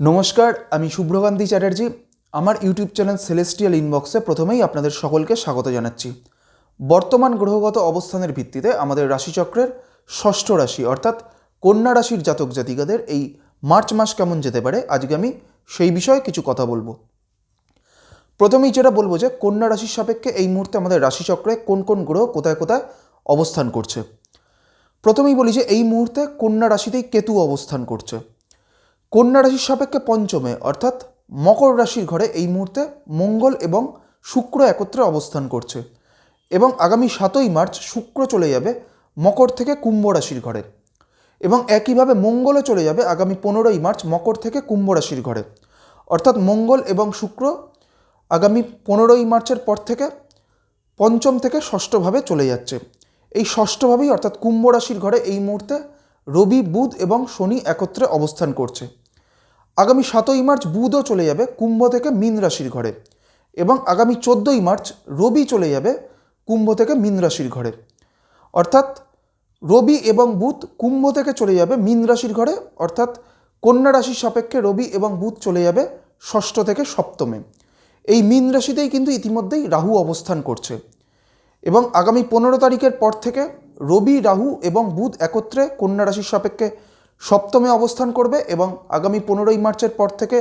নমস্কার, আমি শুভ্রকান্তি চ্যাটার্জি। আমার ইউটিউব চ্যানেল সেলেস্টিয়াল ইনবক্সে প্রথমেই আপনাদের সকলকে স্বাগত জানাচ্ছি। বর্তমান গ্রহগত অবস্থানের ভিত্তিতে আমাদের রাশিচক্রের ষষ্ঠ রাশি, অর্থাৎ কন্যা রাশির জাতক জাতিকাদের এই মার্চ মাস কেমন যেতে পারে, আজকে আমি সেই বিষয়ে কিছু কথা বলব। প্রথমেই যেটা বলব যে, কন্যা রাশির সাপেক্ষে এই মুহূর্তে আমাদের রাশিচক্রে কোন কোন গ্রহ কোথায় কোথায় অবস্থান করছে। প্রথমেই বলি যে, এই মুহূর্তে কন্যা রাশিতেই কেতু অবস্থান করছে। কন্যা রাশির সাপেক্ষে পঞ্চমে, অর্থাৎ মকর রাশির ঘরে এই মুহূর্তে মঙ্গল এবং শুক্র একত্রে অবস্থান করছে এবং আগামী সাতই মার্চ শুক্র চলে যাবে মকর থেকে কুম্ভ রাশির ঘরে এবং একইভাবে মঙ্গলও চলে যাবে আগামী পনেরোই মার্চ মকর থেকে কুম্ভ রাশির ঘরে। অর্থাৎ মঙ্গল এবং শুক্র আগামী পনেরোই মার্চের পর থেকে পঞ্চম থেকে ষষ্ঠভাবে চলে যাচ্ছে। এই ষষ্ঠভাবেই অর্থাৎ কুম্ভ রাশির ঘরে এই মুহূর্তে রবি, বুধ এবং শনি একত্রে অবস্থান করছে। আগামী সাতই মার্চ বুধও চলে যাবে কুম্ভ থেকে মীন রাশির ঘরে এবং আগামী চোদ্দোই মার্চ রবি চলে যাবে কুম্ভ থেকে মীন রাশির ঘরে। অর্থাৎ রবি এবং বুধ কুম্ভ থেকে চলে যাবে মীন রাশির ঘরে, অর্থাৎ কন্যা রাশির সাপেক্ষে রবি এবং বুধ চলে যাবে ষষ্ঠ থেকে সপ্তমে। এই মীন রাশিতেই কিন্তু ইতিমধ্যেই রাহু অবস্থান করছে এবং আগামী পনেরো তারিখের পর থেকে রবি, রাহু এবং বুধ একত্রে কন্যা রাশির সাপেক্ষে সপ্তমে অবস্থান করবে এবং আগামী পনেরোই মার্চের পর থেকে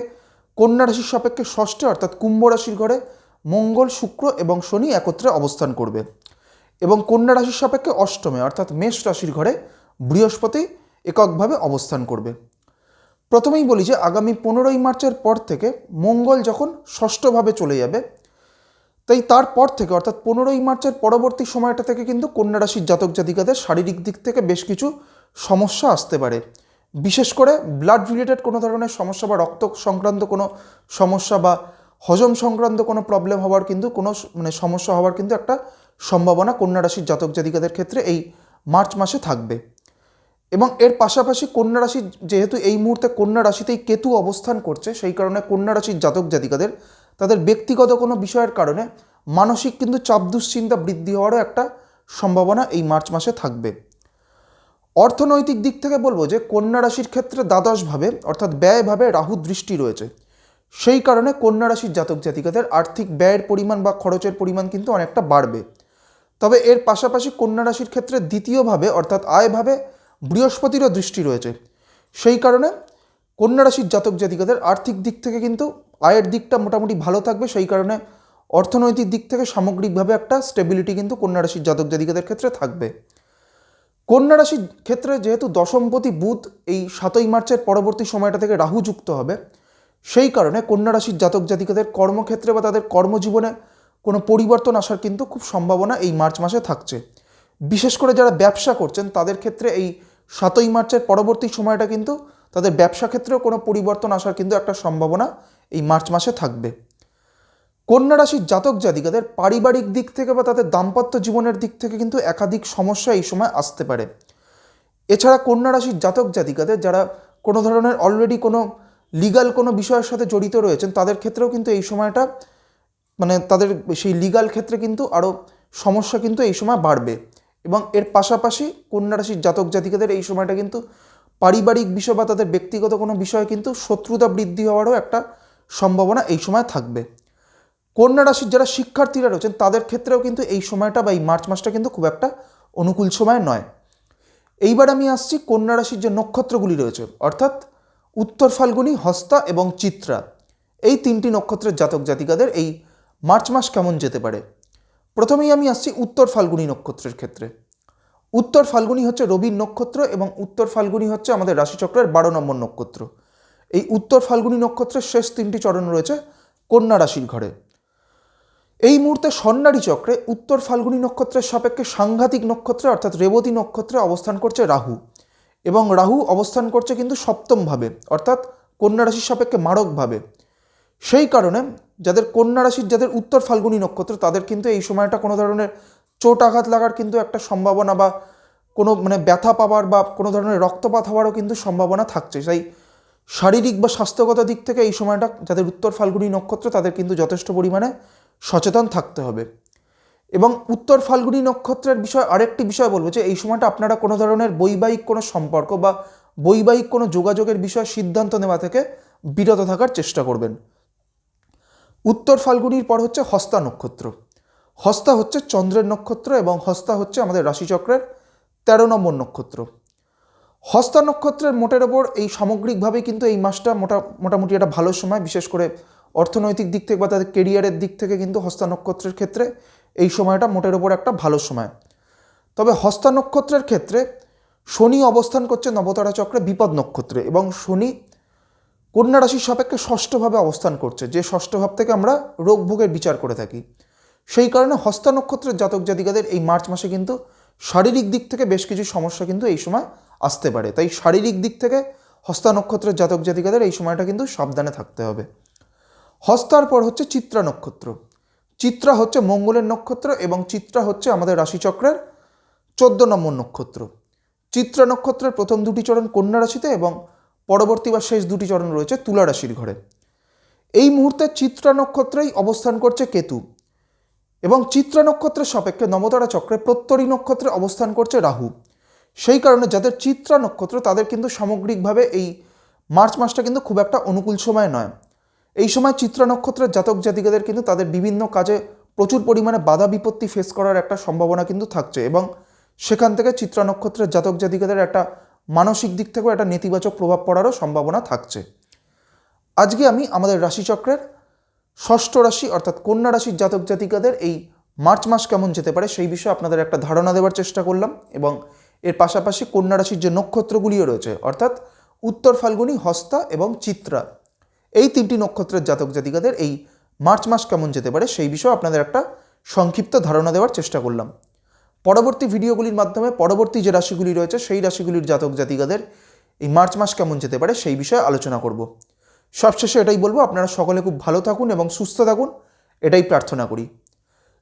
কন্যা রাশির সাপেক্ষে ষষ্ঠে, অর্থাৎ কুম্ভ রাশির ঘরে মঙ্গল, শুক্র এবং শনি একত্রে অবস্থান করবে। এবং কন্যা রাশির সাপেক্ষে অষ্টমে, অর্থাৎ মেষ রাশির ঘরে বৃহস্পতি এককভাবে অবস্থান করবে। প্রথমেই বলি যে আগামী পনেরোই মার্চের পর থেকে মঙ্গল যখন ষষ্ঠভাবে চলে যাবে, তাই তারপর থেকে, অর্থাৎ পনেরোই মার্চের পরবর্তী সময়টা থেকে কিন্তু কন্যা রাশির জাতক জাতিকাদের শারীরিক দিক থেকে বেশ কিছু সমস্যা আসতে পারে। বিশেষ করে ব্লাড রিলেটেড কোনো ধরনের সমস্যা বা রক্ত সংক্রান্ত কোনো সমস্যা বা হজম সংক্রান্ত কোনো প্রবলেম হওয়ার কিন্তু কোনো মানে সমস্যা হওয়ার কিন্তু একটা সম্ভাবনা কন্যা রাশির জাতক জাতিকাদের ক্ষেত্রে এই মার্চ মাসে থাকবে। এবং এর পাশাপাশি কন্যা রাশি যেহেতু এই মুহূর্তে কন্যা রাশিতেই কেতু অবস্থান করছে, সেই কারণে কন্যা রাশির জাতক জাতিকাদের তাদের ব্যক্তিগত কোনো বিষয়ের কারণে মানসিক কিন্তু চাপ, দুশ্চিন্তা বৃদ্ধি হওয়ারও একটা সম্ভাবনা এই মার্চ মাসে থাকবে। অর্থনৈতিক দিক থেকে বলব যে কন্যা রাশির ক্ষেত্রে দ্বাদশভাবে অর্থাৎ ব্যয়ভাবে রাহু দৃষ্টি রয়েছে। সেই কারণে কন্যা রাশির জাতক জাতিকাদের আর্থিক ব্যয়ের পরিমাণ বা খরচের পরিমাণ কিন্তু অনেকটা বাড়বে। তবে এর পাশাপাশি কন্যা রাশির ক্ষেত্রে দ্বিতীয়ভাবে অর্থাৎ আয়ভাবে বৃহস্পতিরও দৃষ্টি রয়েছে। সেই কারণে কন্যা রাশির জাতক জাতিকাদের আর্থিক দিক থেকে কিন্তু আয়ের দিকটা মোটামুটি ভালো থাকবে। সেই কারণে অর্থনৈতিক দিক থেকে সামগ্রিকভাবে একটা স্টেবিলিটি কিন্তু কন্যা রাশির জাতক জাতিকাদের ক্ষেত্রে থাকবে। কন্যা রাশির ক্ষেত্রে যেহেতু দশমপতি বুধ এই সাতই মার্চের পরবর্তী সময়টা থেকে রাহু যুক্ত হবে, সেই কারণে কন্যা রাশির জাতক জাতিকাদের কর্মক্ষেত্রে বা তাদের কর্মজীবনে কোনো পরিবর্তন আসার কিন্তু খুব সম্ভাবনা এই মার্চ মাসে থাকছে। বিশেষ করে যারা ব্যবসা করছেন, তাদের ক্ষেত্রে এই সাতই মার্চের পরবর্তী সময়টা কিন্তু তাদের ব্যবসা ক্ষেত্রেও কোনো পরিবর্তন আসার কিন্তু একটা সম্ভাবনা এই মার্চ মাসে থাকবে। কন্যা রাশির জাতক জাতিকাদের পারিবারিক দিক থেকে বা তাদের দাম্পত্য জীবনের দিক থেকে কিন্তু একাধিক সমস্যা এই সময় আসতে পারে। এছাড়া কন্যা রাশির জাতক জাতিকাদের যারা কোনো ধরনের অলরেডি কোনো লিগাল কোনো বিষয়ের সাথে জড়িত রয়েছেন, তাদের ক্ষেত্রেও কিন্তু এই সময়টা মানে তাদের সেই লিগাল ক্ষেত্রে কিন্তু আরও সমস্যা কিন্তু এই সময় বাড়বে। এবং এর পাশাপাশি কন্যা রাশির জাতক জাতিকাদের এই সময়টা কিন্তু পারিবারিক বিষয় বা তাদের ব্যক্তিগত কোনো বিষয়ে কিন্তু শত্রুতা বৃদ্ধি হওয়ারও একটা সম্ভাবনা এই সময় থাকবে। কন্যা রাশির যারা শিক্ষার্থীরা রয়েছেন, তাদের ক্ষেত্রেও কিন্তু এই সময়টা বা এই মার্চ মাসটা কিন্তু খুব একটা অনুকূল সময় নয়। এইবার আমি আসছি কন্যা রাশির যে নক্ষত্রগুলি রয়েছে, অর্থাৎ উত্তর ফাল্গুনি, হস্তা এবং চিত্রা। এই তিনটি নক্ষত্রের জাতক জাতিকাদের এই মার্চ মাস কেমন যেতে পারে? প্রথমেই আমি আসছি উত্তর ফাল্গুনি নক্ষত্রের ক্ষেত্রে। উত্তর ফাল্গুনি হচ্ছে রবির নক্ষত্র এবং উত্তর ফাল্গুনি হচ্ছে আমাদের রাশিচক্রের বারো নম্বর নক্ষত্র। এই উত্তর ফাল্গুনি নক্ষত্রের শেষ তিনটি চরণ রয়েছে কন্যা রাশির ঘরে। এই মুহূর্তে স্বর্ণারী চক্রে উত্তর ফাল্গুনী নক্ষত্রের সাপেক্ষে সাংঘাতিক নক্ষত্রে, অর্থাৎ রেবতী নক্ষত্রে অবস্থান করছে রাহু। এবং রাহু অবস্থান করছে কিন্তু সপ্তমভাবে, অর্থাৎ কন্যা রাশির সাপেক্ষে মারকভাবে। সেই কারণে যাদের কন্যা রাশির যাদের উত্তর ফাল্গুনী নক্ষত্র, তাদের কিন্তু এই সময়টা কোনো ধরনের চোট আঘাত লাগার কিন্তু একটা সম্ভাবনা বা কোনো মানে ব্যথা পাওয়ার বা কোনো ধরনের রক্তপাত হওয়ারও কিন্তু সম্ভাবনা থাকছে। তাই শারীরিক বা স্বাস্থ্যগত দিক থেকে এই সময়টা যাদের উত্তর ফাল্গুনী নক্ষত্র, তাদের কিন্তু যথেষ্ট পরিমাণে সচেতন থাকতে হবে। এবং উত্তর ফাল্গুনি নক্ষত্রের বিষয় আরেকটি বিষয় বলব যে, এই সময়টা আপনারা কোনো ধরনের বৈবাহিক কোনো সম্পর্ক বা বৈবাহিক কোনো যোগাযোগের বিষয়ে সিদ্ধান্ত নেওয়া থেকে বিরত থাকার চেষ্টা করবেন। উত্তর ফাল্গুনির পর হচ্ছে হস্তা নক্ষত্র। হস্তা হচ্ছে চন্দ্রের নক্ষত্র এবং হস্তা হচ্ছে আমাদের রাশিচক্রের তেরো নম্বর নক্ষত্র। হস্তা নক্ষত্রের মোটের ওপর এই সামগ্রিকভাবে কিন্তু এই মাসটা মোটা, মোটামুটি একটা ভালো সময়, বিশেষ করে অর্থনৈতিক দিক থেকে বা তাদের কেরিয়ারের দিক থেকে কিন্তু হস্তা নক্ষত্রের ক্ষেত্রে এই সময়টা মোটের ওপর একটা ভালো সময়। তবে হস্তা নক্ষত্রের ক্ষেত্রে শনি অবস্থান করছে নবতারা চক্রে বিপদ নক্ষত্রে এবং শনি কন্যা রাশির সাপেক্ষে ষষ্ঠভাবে অবস্থান করছে, যে ষষ্ঠ ভাব থেকে আমরা রোগ ভোগের বিচার করে থাকি। সেই কারণে হস্তা নক্ষত্রের জাতক জাতিকাদের এই মার্চ মাসে কিন্তু শারীরিক দিক থেকে বেশ কিছু সমস্যা কিন্তু এই সময় আসতে পারে। তাই শারীরিক দিক থেকে হস্তা নক্ষত্রের জাতক জাতিকাদের এই সময়টা কিন্তু সাবধানে থাকতে হবে। হস্তার পর হচ্ছে চিত্রা নক্ষত্র। চিত্রা হচ্ছে মঙ্গলের নক্ষত্র এবং চিত্রা হচ্ছে আমাদের রাশিচক্রের চোদ্দ নম্বর নক্ষত্র। চিত্রা নক্ষত্রের প্রথম দুটি চরণ কন্যা রাশিতে এবং পরবর্তী বা শেষ দুটি চরণ রয়েছে তুলা রাশির ঘরে। এই মুহূর্তে চিত্রা নক্ষত্রেই অবস্থান করছে কেতু এবং চিত্রা নক্ষত্রের সাপেক্ষে নবতারা চক্রে প্রত্যরী নক্ষত্রে অবস্থান করছে রাহু। সেই কারণে যাদের চিত্রা নক্ষত্র তাদের কিন্তু সামগ্রিকভাবে এই মার্চ মাসটা কিন্তু খুব একটা অনুকূল সময় নয়। এই সময় চিত্রা নক্ষত্রের জাতক জাতিকাদের কিন্তু তাদের বিভিন্ন কাজে প্রচুর পরিমাণে বাধা বিপত্তি ফেস করার একটা সম্ভাবনা কিন্তু থাকছে এবং সেখান থেকে চিত্রা নক্ষত্রের জাতক জাতিকাদের একটা মানসিক দিক থেকেও একটা নেতিবাচক প্রভাব পড়ারও সম্ভাবনা থাকছে। আজকে আমি আমাদের রাশিচক্রের ষষ্ঠ রাশি অর্থাৎ কন্যা রাশির জাতক জাতিকাদের এই মার্চ মাস কেমন যেতে পারে সেই বিষয়ে আপনাদের একটা ধারণা দেওয়ার চেষ্টা করলাম এবং এর পাশাপাশি কন্যা রাশির যে নক্ষত্রগুলিও রয়েছে অর্থাৎ উত্তর ফাল্গুনি, হস্তা এবং চিত্রা এই তিনটি নক্ষত্রের জাতক জাতিকাদের এই মার্চ মাস কেমন যেতে পারে সেই বিষয়ে আপনাদের একটা সংক্ষিপ্ত ধারণা দেওয়ার চেষ্টা করলাম। পরবর্তী ভিডিওগুলির মাধ্যমে পরবর্তী যে রাশিগুলি রয়েছে সেই রাশিগুলির জাতক জাতিকাদের এই মার্চ মাস কেমন যেতে পারে সেই বিষয়ে আলোচনা করব। সবশেষে এটাই বলব, আপনারা সকলে খুব ভালো থাকুন এবং সুস্থ থাকুন, এটাই প্রার্থনা করি।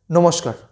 নমস্কার।